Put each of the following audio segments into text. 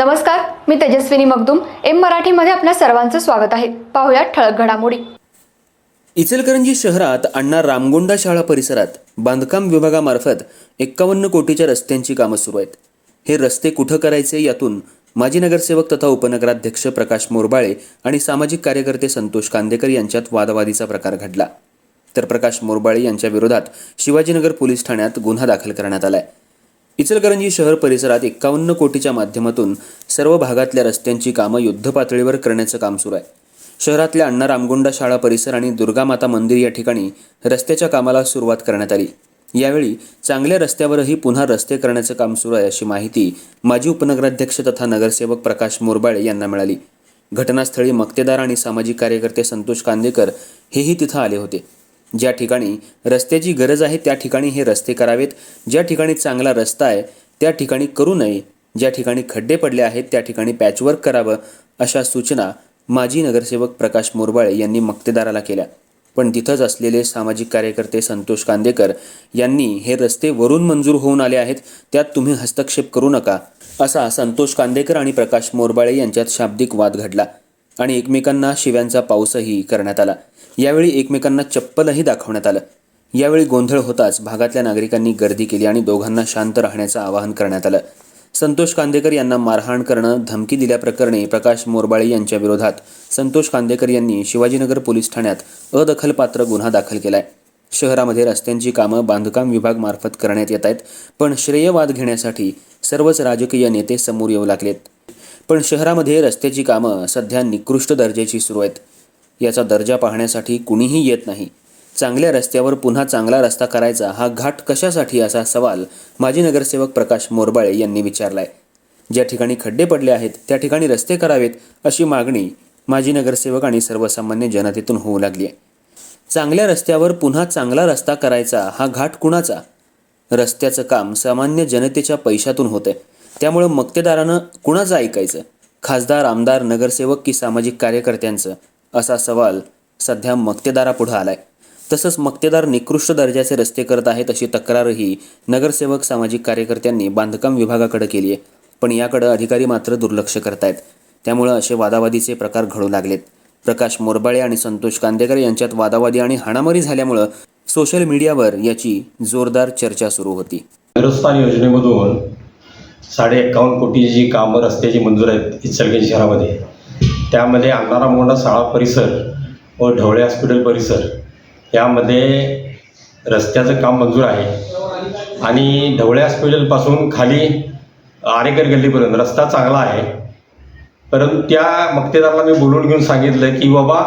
नमस्कार मी तेजस्विनी मगदुम. एम मराठीमध्ये आपल्या सर्वांचं स्वागत आहे. पाहुयात ठळक घडामोडी. इचलकरंजी शहरात अण्णा रामगोंडा शाळा परिसरात बांधकाम विभागामार्फत एक्कावन्न कोटीच्या रस्त्यांची कामं सुरू आहेत. हे रस्ते कुठं करायचे यातून माजी नगरसेवक तथा उपनगराध्यक्ष प्रकाश मोरबाळे आणि सामाजिक कार्यकर्ते संतोष कांदेकर यांच्यात वादवादीचा प्रकार घडला. तर प्रकाश मोरबाळे यांच्या विरोधात शिवाजीनगर पोलीस ठाण्यात गुन्हा दाखल करण्यात आला आहे इचलकरंजी शहर परिसरात एक्कावन्न कोटीच्या माध्यमातून सर्व भागातल्या रस्त्यांची कामं युद्धपातळीवर करण्याचं काम सुरू आहे. शहरातल्या अण्णा रामगोंडा शाळा परिसर आणि दुर्गा माता मंदिर या ठिकाणी रस्त्याच्या कामाला सुरुवात करण्यात आली. यावेळी चांगल्या रस्त्यावरही पुन्हा रस्ते करण्याचं काम सुरू आहे अशी माहिती माजी उपनगराध्यक्ष तथा नगरसेवक प्रकाश मोरबाळे यांना मिळाली. घटनास्थळी मक्तेदार आणि सामाजिक कार्यकर्ते संतोष कांदेकर हेही तिथं आले होते. ज्या ठिकाणी रस्त्याची गरज आहे त्या ठिकाणी हे रस्ते करावेत. ज्या ठिकाणी चांगला रस्ता आहे त्या ठिकाणी करू नये. ज्या ठिकाणी खड्डे पडले आहेत त्या ठिकाणी पॅचवर्क करावं अशा सूचना माजी नगरसेवक प्रकाश मोरबाळे यांनी मक्तेदाराला केल्या. पण तिथंच असलेले सामाजिक कार्यकर्ते संतोष कांदेकर यांनी हे रस्ते वरून मंजूर होऊन आले आहेत त्यात तुम्ही हस्तक्षेप करू नका असा संतोष कांदेकर आणि प्रकाश मोरबाळे यांच्यात शाब्दिक वाद घडला. आणि एकमेकांना शिव्यांचा पाऊसही करण्यात आला. यावेळी एकमेकांना चप्पलही दाखवण्यात आलं. यावेळी गोंधळ होताच भागातल्या नागरिकांनी गर्दी केली आणि दोघांना शांत राहण्याचं आवाहन करण्यात आलं. संतोष कांदेकर यांना मारहाण करणं धमकी दिल्याप्रकरणी प्रकाश मोरबाळे यांच्या विरोधात संतोष कांदेकर यांनी शिवाजीनगर पोलीस ठाण्यात अदखलपात्र गुन्हा दाखल केलाय. शहरामध्ये रस्त्यांची कामं बांधकाम विभाग मार्फत करण्यात येत आहेत पण श्रेयवाद घेण्यासाठी सर्वच राजकीय नेते समोर येऊ लागलेत. पण शहरामध्ये रस्त्याची कामं सध्या निकृष्ट दर्जाची सुरू आहेत. याचा दर्जा पाहण्यासाठी कुणीही येत नाही. चांगल्या रस्त्यावर पुन्हा चांगला रस्ता करायचा हा घाट कशासाठी असा सवाल माजी नगरसेवक प्रकाश मोरबाळे यांनी विचारलाय. ज्या ठिकाणी खड्डे पडले आहेत त्या ठिकाणी रस्ते करावेत अशी मागणी माजी नगरसेवक आणि सर्वसामान्य जनतेतून होऊ लागली आहे. चांगल्या रस्त्यावर पुन्हा चांगला रस्ता करायचा हा घाट कुणाचा? रस्त्याचं काम सामान्य जनतेच्या पैशातून होतंय. त्यामुळं मक्तेदारानं कुणाचं ऐकायचं? खासदार आमदार नगरसेवक की सामाजिक कार्यकर्त्यांचं? असा सवाल सध्या मक्तेदारापुढं आलाय. तसंच मक्तेदार निकृष्ट दर्जाचे रस्ते करत आहेत अशी तक्रारही नगरसेवक सामाजिक कार्यकर्त्यांनी बांधकाम विभागाकडे केली आहे पण याकडं अधिकारी मात्र दुर्लक्ष करतायत. त्यामुळं असे वादावादीचे प्रकार घडू लागलेत. प्रकाश मोरबाळे आणि संतोष कांदेकर यांच्यात वादावादी आणि हाणामारी झाल्यामुळं सोशल मीडियावर याची जोरदार चर्चा सुरू होती. नगरस्थान योजनेमधून साडे एक्कावन्न कोटीची जी कामं रस्त्याची मंजूर आहेत इचलगंज शहरामध्ये. त्यामध्ये अण्णारा मोंडा शाळा परिसर व ढवळे हॉस्पिटल परिसर यामध्ये रस्त्याचं काम मंजूर आहे. आणि ढवळे हॉस्पिटलपासून खाली आरेकर गल्लीपर्यंत रस्ता चांगला आहे. परंतु त्या मक्तेदाराला मी बोलून घेऊन सांगितलं की बाबा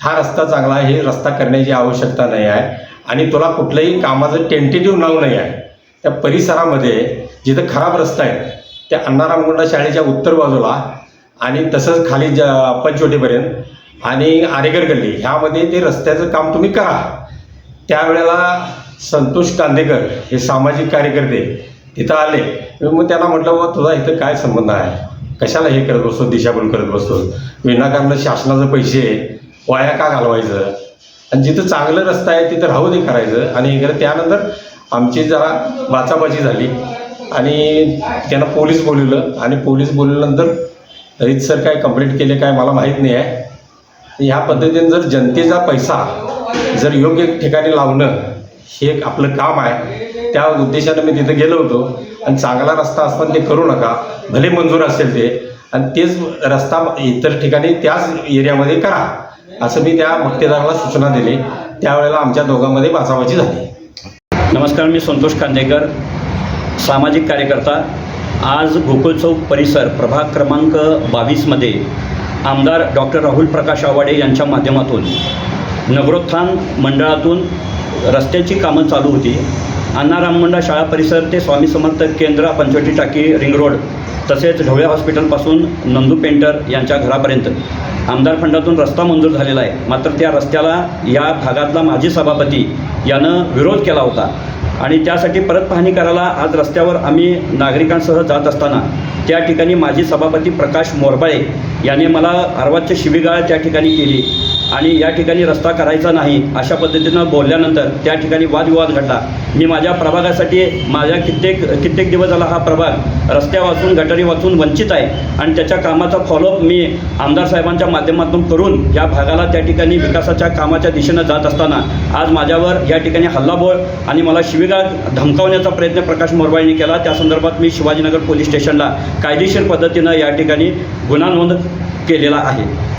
हा रस्ता चांगला आहे हे रस्ता करण्याची आवश्यकता नाही आहे आणि तुला कुठलंही कामाचं टेंटेटिव्ह नाव नाही आहे. त्या परिसरामध्ये जिथं खराब रस्ता आहे त्या अण्णारामगुंडा शाळेच्या उत्तर बाजूला आणि तसंच खाली ज पंचवटीपर्यंत आणि आरेगर गल्ली ह्यामध्ये ते रस्त्याचं काम तुम्ही करा. त्यावेळेला संतोष कांदेकर हे सामाजिक कार्यकर्ते तिथं आले. मग त्यांना म्हटलं बाबा तुझा इथं काय संबंध आहे? कशाला हे करत बसतो दिशाभूल करत बसतो? विनाकारण शासनाचं पैसे वाया का घालवायचं? आणि जिथं चांगलं रस्ता आहे तिथं राहू दे करायचं आणि इकडे त्यानंतर आमची जरा बाचाबाची झाली. आणि त्यांना पोलीस बोलवलं. आणि पोलीस बोलवल्यानंतर रीतसर काय कंप्लेंट केले काय मला माहीत नाही आहे. ह्या पद्धतीने जर जनतेचा पैसा जर योग्य ठिकाणी लावणं हे एक आपलं काम आहे. त्या उद्देशानं मी तिथं गेलो होतो. आणि चांगला रस्ता असताना ते करू नका. भले मंजूर असेल ते. आणि तेच रस्ता इतर ठिकाणी त्याच एरियामध्ये करा. असं मी त्या मक्तेदाराला सूचना दिली. त्यावेळेला आमच्या दोघांमध्ये बाचाबाची झाली. नमस्कार मी संतोष कांदेकर सामाजिक कार्यकर्ता. आज गोकुळ चौक परिसर प्रभाग क्रमांक बावीसमध्ये आमदार डॉक्टर राहुल प्रकाश आवाडे यांच्या माध्यमातून नगरोत्थान मंडळातून रस्त्याची कामं चालू होती. अण्णा राममुंडा शाळा परिसर ते स्वामी समर्थ केंद्र पंचवटी टाकी रिंग रोड तसेच ढवळे हॉस्पिटलपासून नंदू पेंटर यांच्या घरापर्यंत. आमदार फंडातून रस्ता मंजूर झालेला आहे. मात्र त्या रस्त्याला या भागातला माजी सभापती यानं विरोध केला होता. आणि त्यासाठी परत पाहणी करायला आज रस्त्यावर आम्ही नागरिकांसह जात असताना त्या ठिकाणी माजी सभापती प्रकाश मोरबाळे याने मला अर्वाच्य शिबिगाळ त्या ठिकाणी केली आणि या ठिकाणी रस्ता करायचा नाही अशा पद्धतीनं बोलल्यानंतर त्या ठिकाणी वादविवाद घडला. मी माझ्या प्रभागासाठी माझ्या कित्येक कित्येक दिवस झाला हा प्रभाग रस्त्या वाचून गटारी वाचून वंचित आहे आणि त्याच्या कामाचा फॉलोअप मी आमदार साहेबांच्या माध्यमातून करून या भागाला त्या ठिकाणी विकासाच्या कामाच्या दिशेनं जात असताना आज माझ्यावर या ठिकाणी हल्लाबोळ आणि मला शिवीगाळ धमकावण्याचा प्रयत्न प्रकाश मोरबाळीने केला. त्या संदर्भात मी शिवाजीनगर पोलीस स्टेशनला कायदेशीर पद्धतीनं या ठिकाणी गुन्हा नोंद केलेला आहे.